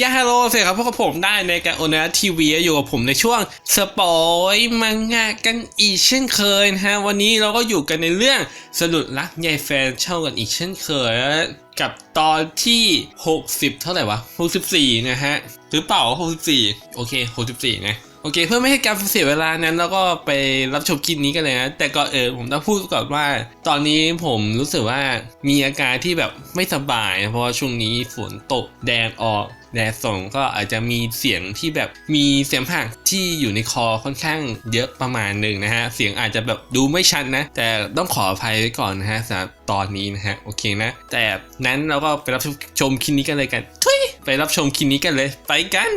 ยาฮัลโหลเสร็จครับพวกบผมได้ในการโอนาทีวีอยู่กับผมในช่วงสปอยมังงะกันอีกเช่นเคยนะฮะวันนี้เราก็อยู่กันในเรื่องสะดุดรักยายแฟนเช่ากันอีกเช่นเคยกับตอนที่ 60 เท่าไหร่วะ 64 นะฮะหรือเปล่า 64 โอเค 64 นะ โอเค เพื่อไม่ให้การเสียเวลานั้นเราก็ไปรับชมคลิปนี้กันเลยนะแต่ก่อนเออผมต้องพูดก่อนว่า ตอนนี้ผมรู้สึกว่ามีอาการที่แบบไม่สบาย เพราะว่าช่วงนี้ฝนตกแดดออกแดดส่งก็อาจจะมีเสียงที่แบบมีเสียงผักที่อยู่ในคอค่อนข้างเยอะประมาณหนึ่งนะฮะ เสียงอาจจะแบบดูไม่ชัดนะ แต่ต้องขออภัยไว้ก่อนนะฮะสำหรับตอนนี้นะฮะ โอเคนะ แต่นั้นเราก็ไปรับชมคลิปนี้กันเลยกัน ทุยไปรับชมคลิปนี้กันเลย ไปกัน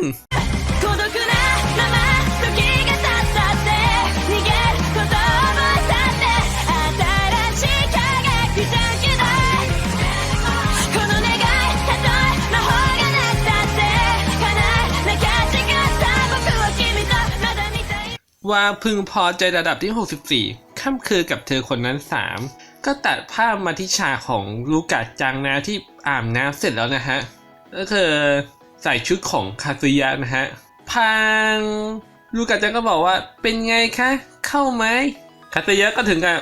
ว่าพึงพอใจระดับที่ 64 ค่ำคืนกับเธอคนนั้น 3 ก็ตัดภาพมาที่ฉากของลูกาจังนะที่อาบน้ำเสร็จแล้วนะฮะ ก็คือใส่ชุดของคาซุยะนะฮะ พังลูกาจังก็บอกว่าเป็นไงคะ เข้าไหมคาซุยะก็ถึงกับ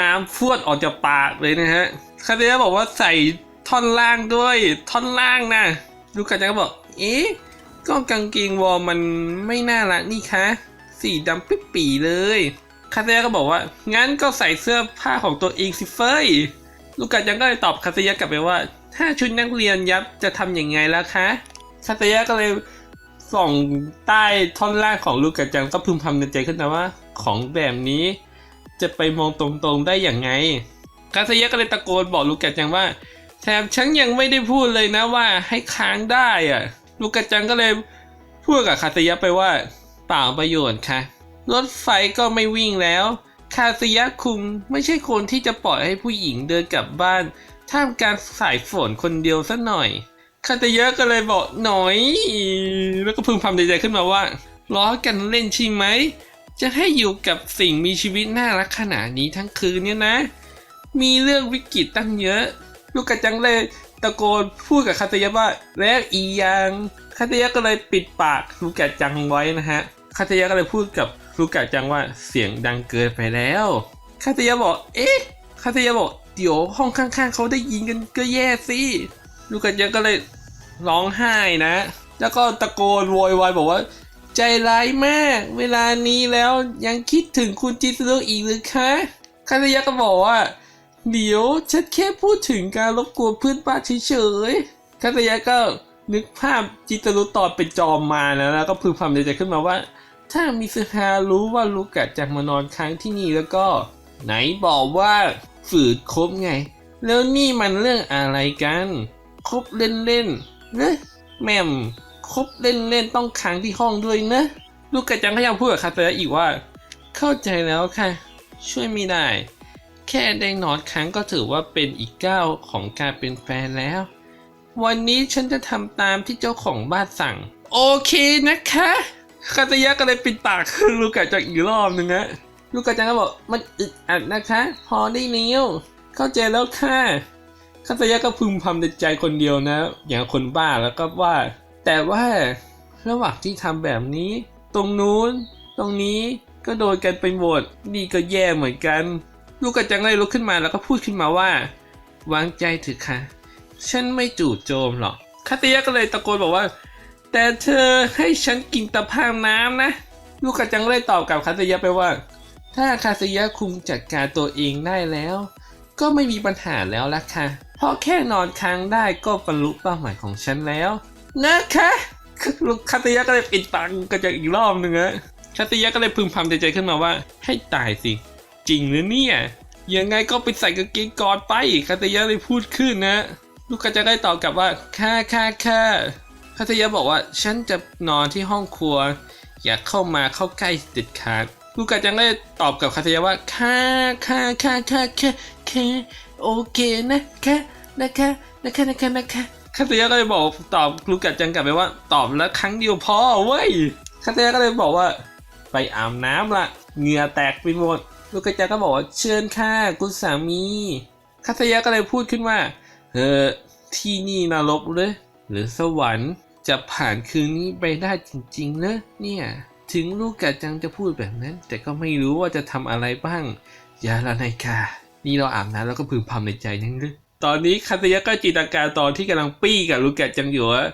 น้ำพวดออกจากปากเลยนะฮะ คาซุยะบอกว่าใส่ท่อนล่างด้วย ท่อนล่างนะลูกาจังก็บอก เอ๊ะก็กางเกงวอร์มมันไม่น่ารักนี่คะ สีดำปิ๊บปีเลยคาเซียก็บอกว่า งั้นก็ใส่เสื้อผ้าของตัวเองสิเฟยลูกกาจังก็เลยตอบคาเซียกลับไปว่า ถ้าชุดนักเรียนยับจะทำยังไงล่ะคะคาเซียก็เลยส่องใต้ท่อนล่างของลูกกาจังก็พึมพำในใจขึ้นมาว่า ของแบบนี้ จะไปมองตรงๆได้อย่างไงคาเซียก็เลยตะโกนบอกลูกกาจังว่าแถมฉันยังไม่ได้พูดเลยนะว่าให้ค้างได้อะลูกกาจังก็เลยพูดกับคาเซียไปว่า เปล่าประโยชน์ค่ะ รถไฟก็ไม่วิ่งแล้ว คาสยะคุงไม่ใช่คนที่จะปล่อยให้ผู้หญิงเดินกลับบ้านท่ามกลารสายฝนคนเดียวซะหน่อยคาตยะก็เลยบอกหน่อย แล้วก็พึงพำในใจขึ้นมาว่าล้อกันเล่นใช่ไหม จะให้อยู่กับสิ่งมีชีวิตน่ารักขนาดนี้ทั้งคืนเนี่ยนะ มีเรื่องวิกฤตตั้งเยอะ ลูกกระจังเลยตะโกนพูดกับคาตยะว่าแล้วอียังคาตยะก็เลยปิดปากลูกกระจังไว้นะฮะ คาตยะก็เลยพูดกับลูกกะจังว่าเสียงดังเกินไปแล้วคาตยะบอก เอ๊ะคาตยะบอกเดี๋ยวห้องข้างๆเขาได้ยินกันก็แย่สิลูกกะจังก็เลยร้องไห้นะ แล้วก็ตะโกนโวยวายบอกว่า ใจร้ายมาก เวลานี้แล้วยังคิดถึงคุณจิสโรอีกหรือคะคาตยะก็บอกว่าเดี๋ยวฉันแค่พูดถึงการรบกวนเพื่อนบ้านเฉยๆคาตยะก็นึกภาพจิตรุตอนเป็นจอมมานะแล้วก็พึมพำในใจขึ้นมาว่า ถ้ามิสฮารู้ว่าลูกะจะมานอนค้างที่นี่แล้วก็ ไหนบอกว่าฝืดครบไง แล้วนี่มันเรื่องอะไรกัน คบเล่นๆเนะแม่มคบเล่นๆต้องค้างที่ห้องด้วยนะ ลูกกะจังก็ยังพูดกับคาเตะอีกว่า เข้าใจแล้วค่ะ ช่วยไม่ได้ แค่ได้นอนค้างก็ถือว่าเป็นอีกก้าวของการเป็นแฟนแล้ว วันนี้ฉันจะทำตามที่เจ้าของบ้านสั่ง โอเคนะคะ คาตยะก็เลยปิดปากคือลูกกะจังอีกรอบหนึ่งนะลูกกะจังก็บอกมันอึดอัดนะคะ พอได้นิ้วเข้าใจแล้วค่ะคาตยะก็พึมพำในใจคนเดียวนะ อย่างคนบ้าแล้วก็ว่า แต่ว่าระหว่างที่ทำแบบนี้ ตรงนู้น ตรงนี้ก็โดนกันไปหมดนี่ก็แย่เหมือนกัน ลูกกะจังเลยลุกขึ้นมาแล้วก็พูดขึ้นมาว่าวางใจเถอะค่ะ ฉันไม่จู่โจมหรอกคาเตียก็เลยตะโกนบอกว่า แต่เธอให้ฉันกินตะพางน้ำนะ ลูกกระจังเลยตอบกับคาเตียไปว่า ถ้าคาเตียคุมจัดการตัวเองได้แล้ว ก็ไม่มีปัญหาแล้วล่ะค่ะ เพราะแค่นอนค้างได้ก็บรรลุเป้าหมายของฉันแล้ว นะคะลูกคาเตียก็เลยปิดปากกระจังอีกรอบหนึ่งอะคาเตียก็เลยพึมพำใจใจขึ้นมาว่า ให้ตายสิ จริงหรือเนี่ยยังไงก็ไปใส่กางเกงกอดไปคาตยะเลยพูดขึ้นนะ ลูกกระจะได้ตอบกลับว่าค่ะค่ะค่ะ คาตยะบอกว่าฉันจะนอนที่ห้องครัว อย่าเข้ามาเข้าใกล้เด็ดขาดลูกกระจังได้ตอบกับคาตยะว่าค่ะค่ะค่ะค่ะค่ะค่ะโอเคนะคะนะคะนะคะนะคะนะคะคาตยะก็เลยบอกตอบลูกกระจังกลับไปว่า ตอบแล้วครั้งเดียวพอเว้ยคาตยะก็เลยบอกว่า ไปอาบน้ำละเหงื่อแตกไปหมดลูกกระจาก็บอกว่าเชิญค่ะคุณสามีคาสยะก็เลยพูดขึ้นว่าเออที่นี่นรกหรือหรือสวรรค์ จะผ่านคืนนี้ไปได้จริงๆนะเนี่ยถึงลูกกะจังจะพูดแบบนั้น แต่ก็ไม่รู้ว่าจะทำอะไรบ้าง ยาละไนกา นี่เราอาบน้ำแล้วก็พึมพำในใจนั่นหรือตอนนี้คาตยะก็จินตนาการตอนที่กำลังปี้กับลูกกะจังอยู่ว่า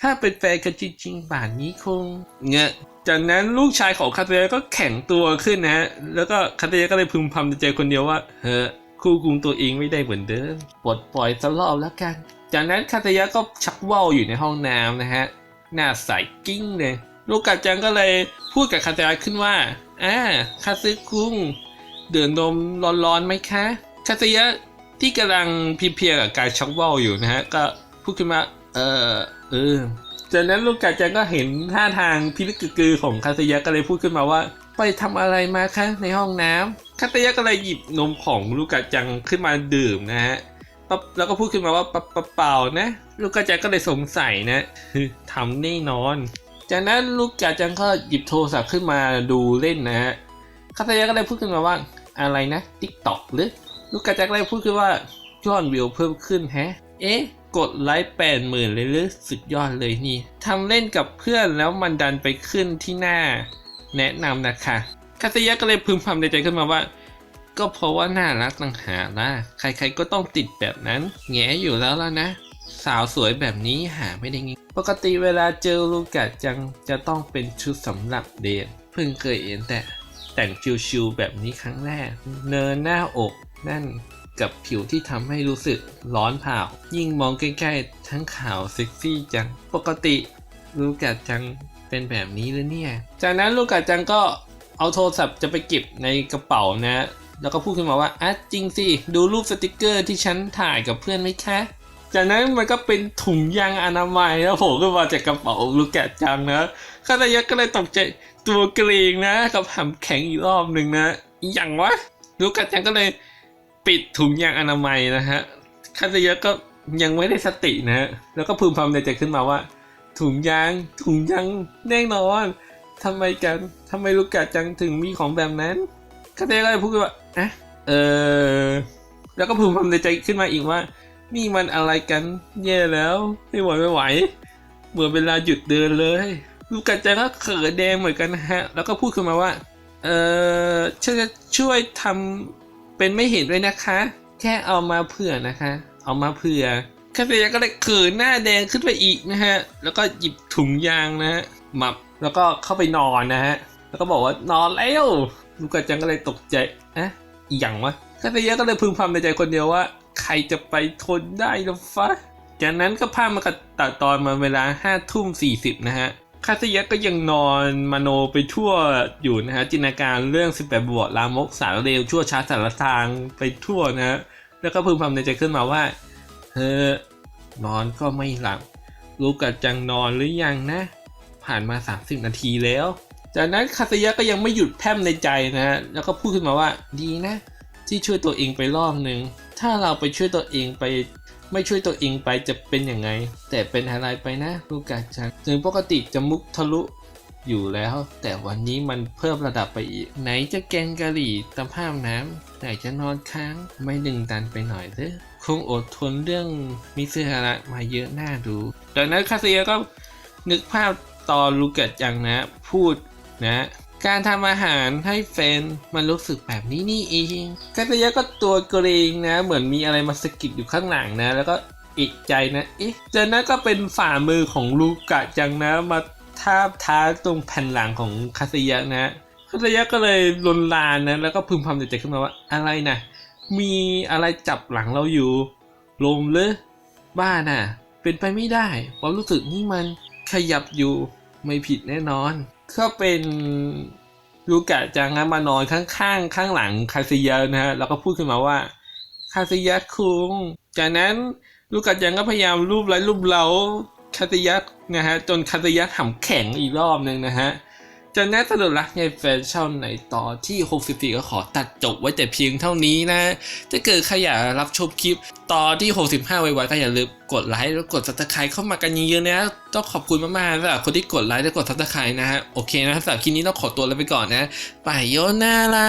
ถ้าเป็นแฟนกันจริงๆป่านนี้คง เงะจากนั้นลูกชายของคาตยะก็แข็งตัวขึ้นนะ แล้วก็คาตยะก็เลยพึมพำในใจคนเดียวว่า เฮ้อควบคุมตัวเองไม่ได้เหมือนเดิม ปลดปล่อยสักรอบแล้วกัน จากนั้นคาตยะก็ชักว่าวอยู่ในห้องน้ำนะฮะหน้าใสกิ้งเลยลูกกาจังก็เลยพูดกับคาตยะขึ้นว่าอ่าคาซึคุงเดือดนมร้อนๆไหมคะคาตยะที่กำลังเพียๆกับการชักว่าวอยู่นะฮะก็พูดขึ้นมาเออเออจากนั้นลูกกาจังก็เห็นท่าทางพิลึกกือของคาตยะก็เลยพูดขึ้นมาว่า ไปทำอะไรมาคะในห้องน้ำคาตยะก็เลยหยิบนมของลูกกาจังขึ้นมาดื่มนะฮะ ปั๊บแล้วก็พูดขึ้นมาว่าเปล่านะ ลูกกาจังก็เลยสงสัยนะทำแน่นอน จากนั้นลูกกาจังก็หยิบโทรศัพท์ขึ้นมาดูเล่นนะฮะคาตายะก็เลยพูดขึ้นมาว่าอะไรนะติ๊กต็อกหรือ ลูกกาจังก็เลยพูดขึ้นว่ายอดวิวเพิ่มขึ้นแฮะ เอ๊ะกดไลค์แปดหมื่นเลยหรือสุดยอดเลยนี่ทำเล่นกับเพื่อนแล้วมันดันไปขึ้นที่หน้า แนะนำนะคะคาตายะก็เลยพึมพำในใจขึ้นมาว่า ก็เพราะว่าน่ารักต่างหากนะใครๆก็ต้องติดแบบนั้น แงอยู่แล้วล่ะนะ สาวสวยแบบนี้หาไม่ได้ง่ายปกติเวลาเจอลูกะจังจะต้องเป็นชุดสำหรับเดทเพิ่งเคยเห็นแต่แต่งชิวๆแบบนี้ครั้งแรก เนินหน้าอกนั่นกับผิวที่ทำให้รู้สึกร้อนเผายิ่งมองใกล้ๆ ทั้งขาวเซ็กซี่จัง ปกติลูกะจังเป็นแบบนี้หรือเนี่ย จากนั้นลูกะจังก็เอาโทรศัพท์จะไปเก็บในกระเป๋านะ แล้วก็พูดขึ้นมาว่าอะจริงสิ ดูรูปสติกเกอร์ที่ฉันถ่ายกับเพื่อนไหมคะ จากนั้นมันก็เป็นถุงยางอนามัยแล้วโผล่ขึ้นมาจากกระเป๋าลูกแกะจังนะข้าตยะก็เลยตกใจตัวเกรงนะกับหำแข็งอีกรอบหนึ่งนะอย่างวะลูกแกะจังก็เลยปิดถุงยางอนามัยนะฮะข้าตายะก็ยังไม่ได้สตินะแล้วก็พึมพำในใจขึ้นมาว่า ถุงยาง ถุงยางแน่นอนทำไมกันทำไมลูกแกะจังถึงมีของแบบนั้น ข้าตายะก็เลยพูดว่าอะเออ แล้วก็พึมพำในใจขึ้นมาอีกว่า นี่มันอะไรกัน แย่แล้วไม่ไหวไม่ไหว เหมือนเวลาหยุดเดินเลยลูกกระจังก็เขินแดงเหมือนกันนะฮะ แล้วก็พูดขึ้นมาว่า เออฉันจะช่วยทำเป็นไม่เห็นด้วยนะคะ แค่เอามาเผื่อนะคะ เอามาเผื่อคาเฟ่ก็เลยเขินหน้าแดงขึ้นไปอีกนะฮะ แล้วก็หยิบถุงยางนะฮะมับแล้วก็เข้าไปนอนนะฮะ แล้วก็บอกว่านอนแล้ว ลูกกระจังก็เลยตกใจอะอหย่างวะคาเฟ่ก็เลยพึมพำในใจคนเดียวว่า ใครจะไปทนได้ละฟะจากนั้นก็ภาพมากระตัดตอนมาเวลาห้าทุ่มสี่สิบนะฮะคาสยะก็ยังนอนมโนไปทั่วอยู่นะฮะจินตนาการเรื่องสิบแปดบวกลามกสารเลวชั่วช้าสารทางไปทั่วนะฮะแล้วก็พึมพำในใจขึ้นมาว่าเฮ้อนอนก็ไม่หลับรู้กัดจังนอนหรือยังนะ ผ่านมา 30 นาทีแล้ว จากนั้นคาสยะก็ยังไม่หยุดแพร่มในใจนะฮะ แล้วก็พูดขึ้นมาว่าดีนะ ที่ช่วยตัวเองไปรอบหนึ่ง ถ้าเราไปช่วยตัวเองไป ไม่ช่วยตัวเองไปจะเป็นยังไง แต่เป็นอะไรไปนะลูกกาจังถึงปกติจะมุกทะลุอยู่แล้ว แต่วันนี้มันเพิ่มระดับไปอีก ไหนจะแกงกะหรี่ตำผ้าน้ำไหนจะนอนค้างไม่ดึงดันไปหน่อยเถอะคงอดทนเรื่องมิสฮาระมาเยอะหน้าดูดังนั้นคาเซียก็นึกภาพตอนลูกเกาจังนะ พูด นะการทำอาหารให้แฟนมันรู้สึกแบบนี้นี่เองคาตยะก็ตัวเกรงนะ เหมือนมีอะไรมาสะกิดอยู่ข้างหลังนะ แล้วก็อีกใจนะ เอ๊ะจากนั้นก็เป็นฝ่ามือของลูกะจังนะ มาทาบท้าตรงแผ่นหลังของคาตายะนะคาตายะก็เลยลนลานนะ แล้วก็พึมพำในใจขึ้นมาว่าอะไรนะมีอะไรจับหลังเราอยู่ ลมเลยบ้าน่ะ เป็นไปไม่ได้ความรู้สึกนี่มันขยับอยู่ไม่ผิดแน่นอน ก็เป็นลูกะจังมานอนข้างๆข้างหลังคาซิยะนะฮะแล้วก็พูดขึ้นมาว่าคาซิยะคุงจากนั้นลูกะจังก็พยายามรูปไล้รูปเล้าคาซิยะนะฮะจนคาซิยะหำแข็งอีกรอบหนึ่งนะฮะ จากนั้นสนุกรักในแฟชั่นในต่อที่ 64 ก็ขอตัดจบไว้แต่เพียงเท่านี้นะ ถ้าเกิดใครอยากรับชมคลิปต่อที่ 65 ไวๆก็อย่าลืมกดไลค์แล้วกด subscribe เข้ามากันเยอะๆนะ ต้องขอบคุณมากๆสำหรับคนที่กดไลค์และกด subscribe นะฮะ โอเคนะสำหรับคลิปนี้ต้องขอตัวลาไปก่อนนะ ไปโยนาลา